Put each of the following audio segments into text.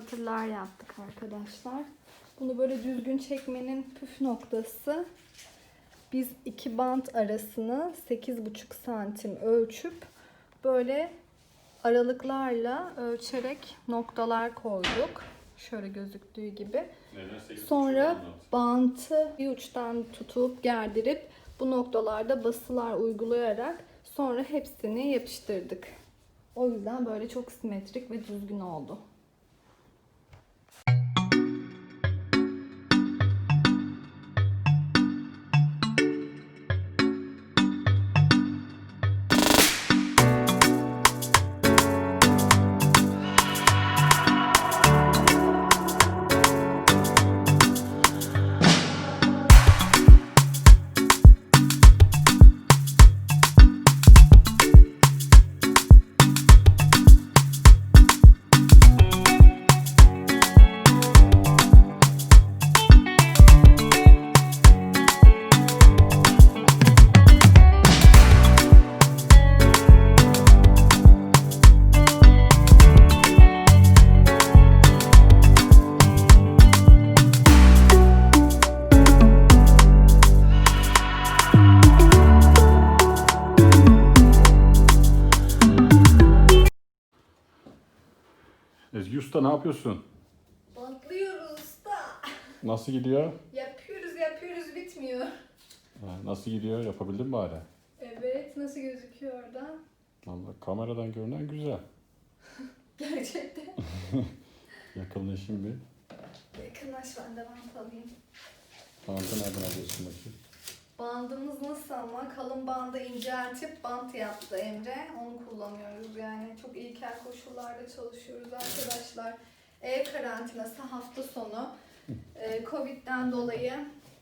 satırlar yaptık arkadaşlar. Bunu böyle düzgün çekmenin püf noktası biz iki bant arasını 8,5 santim ölçüp böyle aralıklarla ölçerek noktalar koyduk. Şöyle gözüktüğü gibi. Sonra bantı bir uçtan tutup gerdirip bu noktalarda basılar uygulayarak sonra hepsini yapıştırdık. O yüzden böyle çok simetrik ve düzgün oldu. Usta ne yapıyorsun? Bantlıyoruz usta. Nasıl gidiyor? Yapıyoruz yapıyoruz bitmiyor. Ha, Nasıl gidiyor? Yapabildin mi bari? Evet nasıl gözüküyor orada? Vallahi kameradan görünen güzel. Gerçekten. Yakınlaşayım bir. Yakınlaş ben de bant alayım. Bantı nereden alıyorsun bakayım? Bandımız nasıl ama kalın bandı inceltip bant yaptı Emre. Onu kullanıyoruz yani. Çok ilkel koşullarda çalışıyoruz arkadaşlar. Ev karantinası hafta sonu. Ee, Covid'den dolayı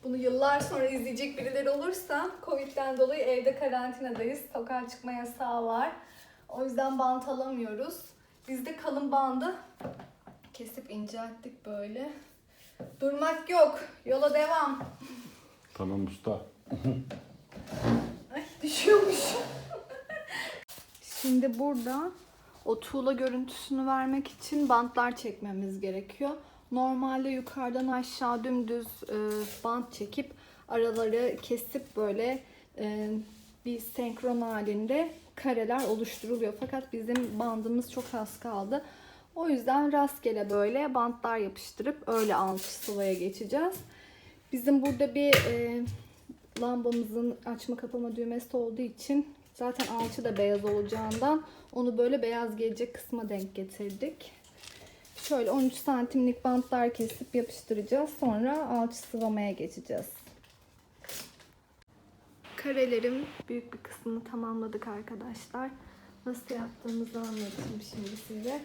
bunu yıllar sonra izleyecek birileri olursa Covid'den dolayı evde karantinadayız. Sokağa çıkma yasağı var. O yüzden bant alamıyoruz. Biz de kalın bandı kesip incelttik böyle. Durmak yok. Yola devam. Tamam usta. Ay düşüyormuş. Şimdi burada o tuğla görüntüsünü vermek için bantlar çekmemiz gerekiyor. Normalde yukarıdan aşağı dümdüz e, bant çekip araları kesip böyle e, bir senkron halinde kareler oluşturuluyor. Fakat bizim bandımız çok az kaldı. O yüzden rastgele böyle bantlar yapıştırıp öyle alçı sıvaya geçeceğiz. Bizim burada bir e, lambamızın açma kapama düğmesi olduğu için zaten alçı da beyaz olacağından onu böyle beyaz gelecek kısma denk getirdik. Şöyle 13 santimlik bantlar kesip yapıştıracağız. Sonra alçı sıvamaya geçeceğiz. Karelerin büyük bir kısmını tamamladık arkadaşlar. Nasıl yaptığımızı anlatayım şimdi size.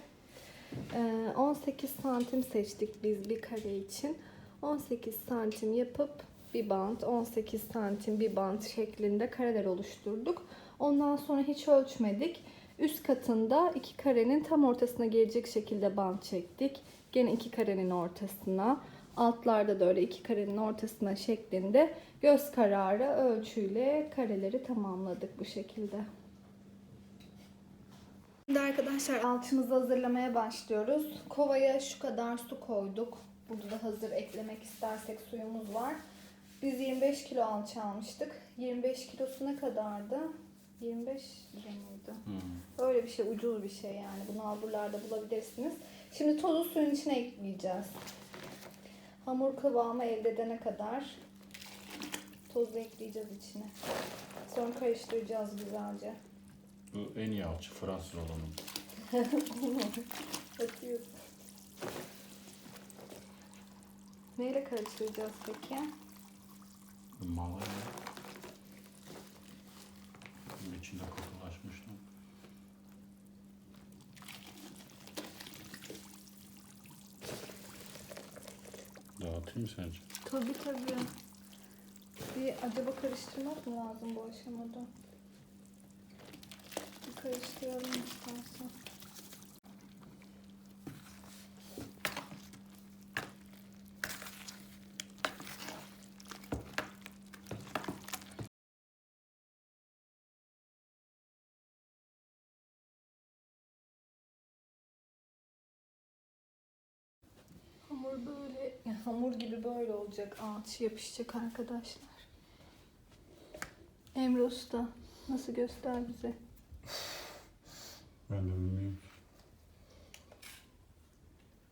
Ee, 18 santim seçtik biz bir kare için. 18 santim yapıp bir bant, 18 santim bir bant şeklinde kareler oluşturduk. Ondan sonra hiç ölçmedik. Üst katında iki karenin tam ortasına gelecek şekilde bant çektik. Gene iki karenin ortasına. Altlarda da öyle iki karenin ortasına şeklinde göz kararı ölçüyle kareleri tamamladık bu şekilde. Şimdi arkadaşlar alçımızı hazırlamaya başlıyoruz. Kovaya şu kadar su koyduk. Burada da hazır eklemek istersek suyumuz var. Biz 25 kilo alçı almıştık. 25 kilosu ne kadardı? 25 lira mıydı? Öyle bir şey, ucuz bir şey yani. Bunu alburlarda bulabilirsiniz. Şimdi tozu suyun içine ekleyeceğiz. Hamur kıvamı elde edene kadar tozu ekleyeceğiz içine. Sonra karıştıracağız güzelce. Bu en iyi alçı Fransız olanın. Atıyoruz. Neyle karıştıracağız peki? Malaya. Bunun içinde kokulaşmış lan. Dağıtayım sence? Tabii tabii. Bir acaba karıştırmak mı lazım bu aşamada? Bir karıştıralım istersen. Hamur böyle yani hamur gibi böyle olacak. Alçı yapışacak arkadaşlar. Emre Usta nasıl göster bize? Ben de bilmiyorum.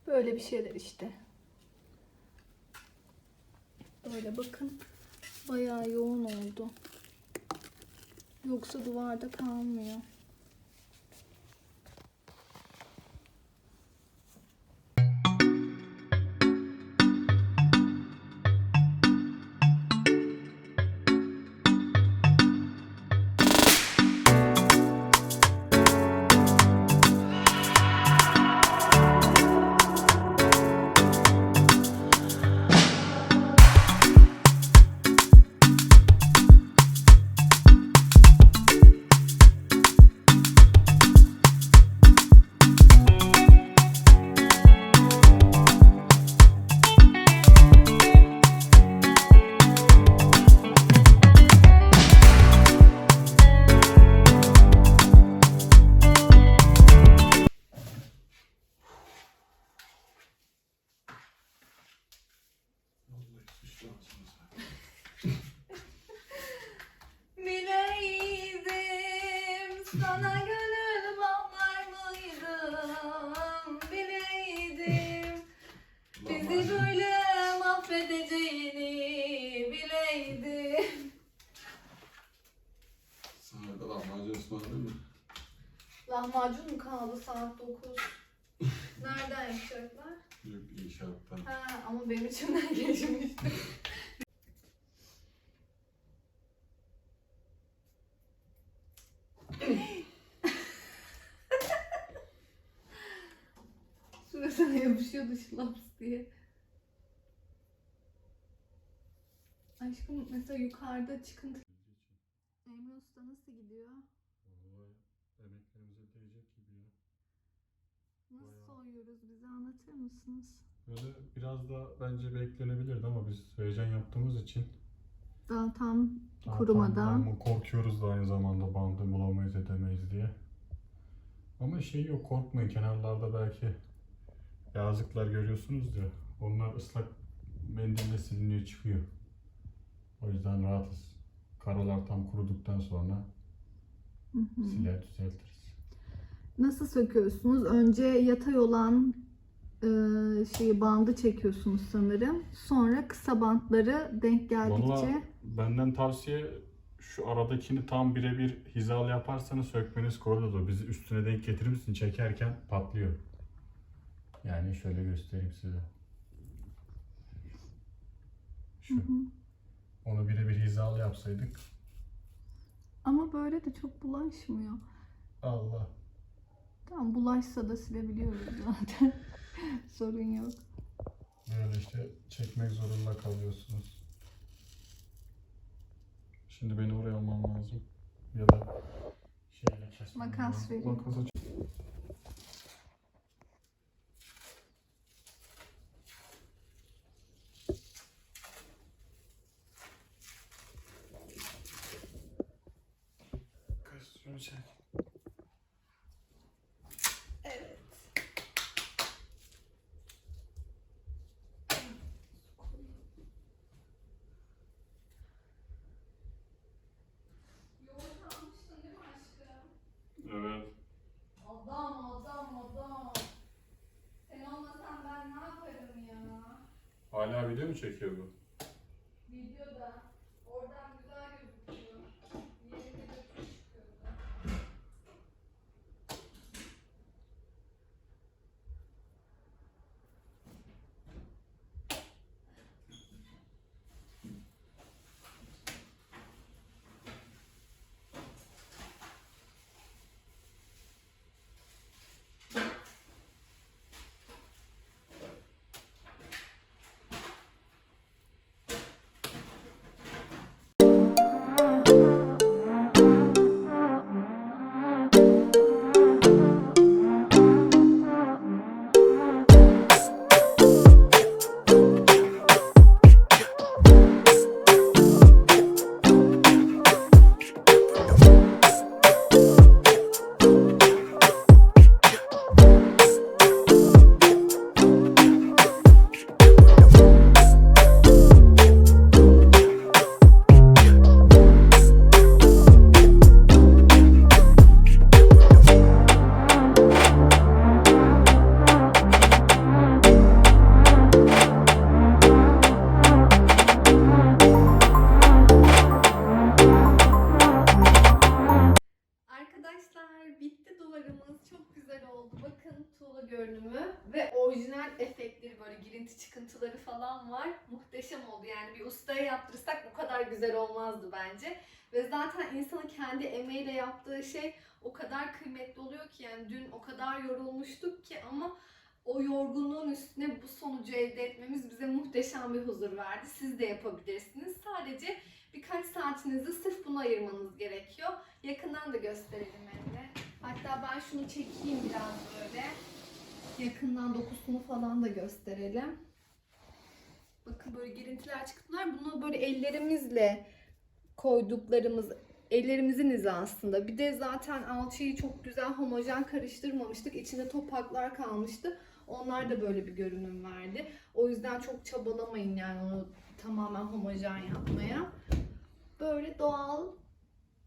Böyle bir şeyler işte. Böyle bakın. Bayağı yoğun oldu. Yoksa duvarda kalmıyor. Bizi böyle mahvedeceğini bileydim Sana da lahmacun ısmarladın mı? Lahmacun mu kaldı saat 9? Nereden yapacaklar? Yok inşaattan. Ha ama benim içimden geçmişti. Şurasına yapışıyordu şlaps diye. Aşkım mesela yukarıda çıkıntı. Emre Usta nasıl gidiyor? Vallahi emeklerimize değecek gibi ya. Nasıl Bayağı. soyuyoruz bize anlatır mısınız? Böyle biraz da bence beklenebilirdi ama biz heyecan yaptığımız için Daha tam daha Kurumadan. tam ama korkuyoruz da aynı zamanda bandı bulamayız edemeyiz diye. Ama şey yok korkmayın kenarlarda belki yazıklar görüyorsunuz ya onlar ıslak mendille siliniyor çıkıyor. O yüzden rahatız. Karalar tam kuruduktan sonra Hı hı. siler düzeltiriz. Nasıl söküyorsunuz? Önce yatay olan e, şeyi bandı çekiyorsunuz sanırım. Sonra kısa bantları denk geldikçe Vallahi benden tavsiye şu aradakini tam birebir hizalı yaparsanız sökmeniz kolay olur. Bizi üstüne denk getirir misin çekerken patlıyor. Yani şöyle göstereyim size. Şu. Hı hı. Onu birebir hizalı yapsaydık. ama böyle de çok bulaşmıyor. Allah. Tamam bulaşsa da silebiliyoruz zaten. Sorun yok. Böyle işte çekmek zorunda kalıyorsunuz. Şimdi beni oraya almam lazım. Ya da şeyle kesmem Makas lazım. vereyim. Makası Çek. Evet. Yoğurt almıştın değil mi aşkım? Evet. Adam adam adam. Sen olmasan ben ne yaparım ya? Hala video mu çekiyor bu? Muhteşem oldu yani bir ustaya yaptırırsak bu kadar güzel olmazdı bence. Ve zaten insanın kendi emeğiyle yaptığı şey o kadar kıymetli oluyor ki yani dün o kadar yorulmuştuk ki ama o yorgunluğun üstüne bu sonucu elde etmemiz bize muhteşem bir huzur verdi. Siz de yapabilirsiniz. Sadece birkaç saatinizi sırf buna ayırmanız gerekiyor. Yakından da gösterelim de. Hatta ben şunu çekeyim biraz böyle. Yakından dokusunu falan da gösterelim. Bakın böyle girintiler çıktılar. Bunu böyle ellerimizle koyduklarımız ellerimizin izi aslında. Bir de zaten alçıyı çok güzel homojen karıştırmamıştık. İçinde topaklar kalmıştı. Onlar da böyle bir görünüm verdi. O yüzden çok çabalamayın yani onu tamamen homojen yapmaya. Böyle doğal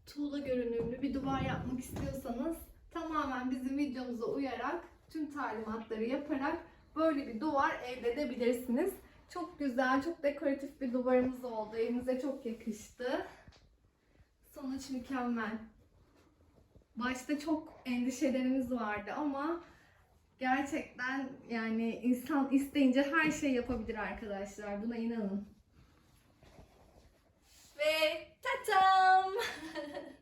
tuğla görünümlü bir duvar yapmak istiyorsanız tamamen bizim videomuza uyarak tüm talimatları yaparak böyle bir duvar elde edebilirsiniz. Çok güzel, çok dekoratif bir duvarımız oldu. Evimize çok yakıştı. Sonuç mükemmel. Başta çok endişelerimiz vardı ama gerçekten yani insan isteyince her şey yapabilir arkadaşlar. Buna inanın. Ve tatam!